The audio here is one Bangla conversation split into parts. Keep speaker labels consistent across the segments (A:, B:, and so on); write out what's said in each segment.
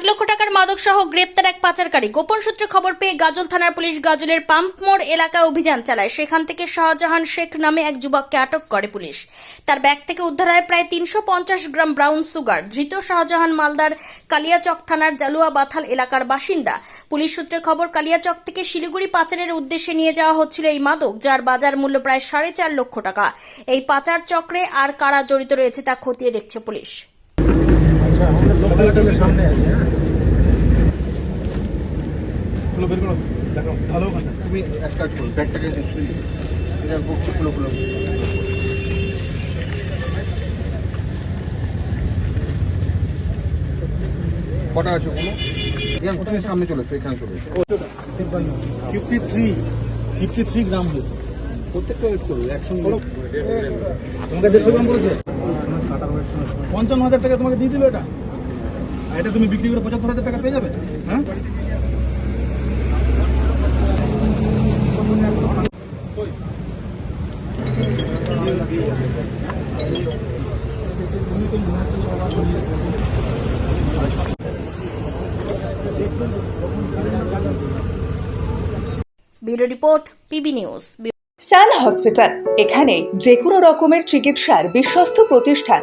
A: এক লক্ষ টাকার মাদক সহ গ্রেপ্তার এক পাচারকারী। গোপন সূত্রে খবর পেয়ে গাজল থানার পুলিশ গাজলের পাম্প মোড় এলাকায় অভিযান চালায়। সেখান থেকে শাহজাহান শেখ নামে এক যুবককে আটক করে পুলিশ। তার ব্যাগ থেকে উদ্ধার হয় প্রায় তিনশো পঞ্চাশ গ্রাম ব্রাউন সুগার। ধৃত শাহজাহান মালদার কালিয়াচক থানার জালুয়া বাথাল এলাকার বাসিন্দা। পুলিশ সূত্রে খবর, কালিয়াচক থেকে শিলিগুড়ি পাচারের উদ্দেশ্যে নিয়ে যাওয়া হচ্ছিল এই মাদক, যার বাজার মূল্য প্রায় সাড়ে চার লক্ষ টাকা। এই পাচার চক্রে আর কারা জড়িত রয়েছে তা খতিয়ে দেখছে পুলিশ।
B: সামনে আছে হ্যাঁ। বের করো। দেখো ভালো
C: তুমি এক কাজ করো ব্যাগটাকে শুয়ে এটা খুলো খুলো। কটা আছে কোনো তুমি সামনে চলে এসো এখানে চলে এসো।
B: Fifty three fifty three gram হয়েছে।
C: প্রত্যেকটা ওয়েট করো একসঙ্গে
B: তোমাকে দেড়শো গ্রাম বলেছে পঞ্চান্ন হাজার টাকা তোমাকে দিয়ে দিল এটা? এটা তুমি বিক্রি করে পঁচাত্তর হাজার টাকা পেয়ে যাবে। হ্যাঁ?
A: Bureau report PB news.
D: Sun hospital এখানে যে কোনো রকমের চিকিৎসার বিশ্বস্ত প্রতিষ্ঠান।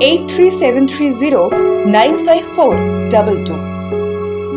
D: eight three seven three zero nine five four double two